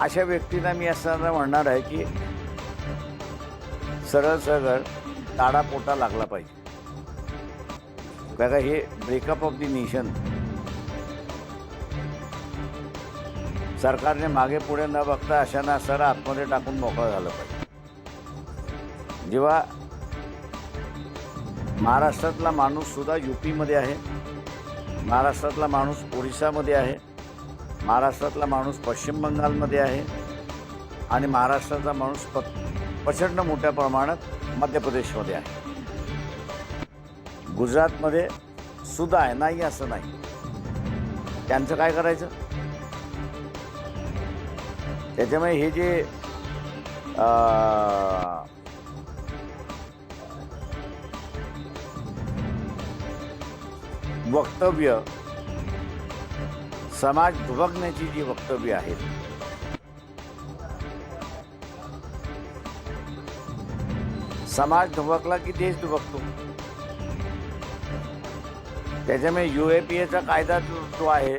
अशा व्यक्तींना मी असं म्हणणार आहे की सरळ सरळ ताडा पोटा लागला पाहिजे. बघा हे ब्रेकअप ऑफ दी नेशन सरकारने मागे पुढे न बघता अशांना सर आतमध्ये टाकून मोकळं झालं पाहिजे. जेव्हा महाराष्ट्रातला माणूस सुद्धा युपीमध्ये आहे महाराष्ट्रातला माणूस ओरिसामध्ये आहे महाराष्ट्रातला माणूस पश्चिम बंगालमध्ये आहे आणि महाराष्ट्राचा माणूस प प्रचंड मोठ्या प्रमाणात मध्य प्रदेशमध्ये आहे. गुजरातमध्ये सुद्धा आहे नाही असं नाही. त्यांचं काय करायचं? त्याच्यामुळे हे जे वक्तव्य समाज दुभगण्याची जी वक्तव्य आहेत समाज दुभकला की देश दुभकतो त्याच्यामुळे यू ए पी एचा कायदा जो आहे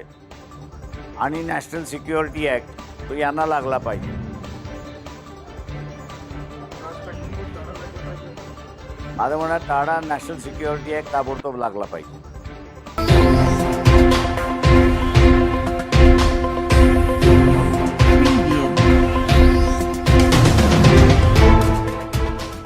आणि नॅशनल सिक्युरिटी ॲक्ट तो यांना लागला पाहिजे. माझं म्हणा टाळा नॅशनल सिक्युरिटी ॲक्ट ताबडतोब लागला पाहिजे. Пока.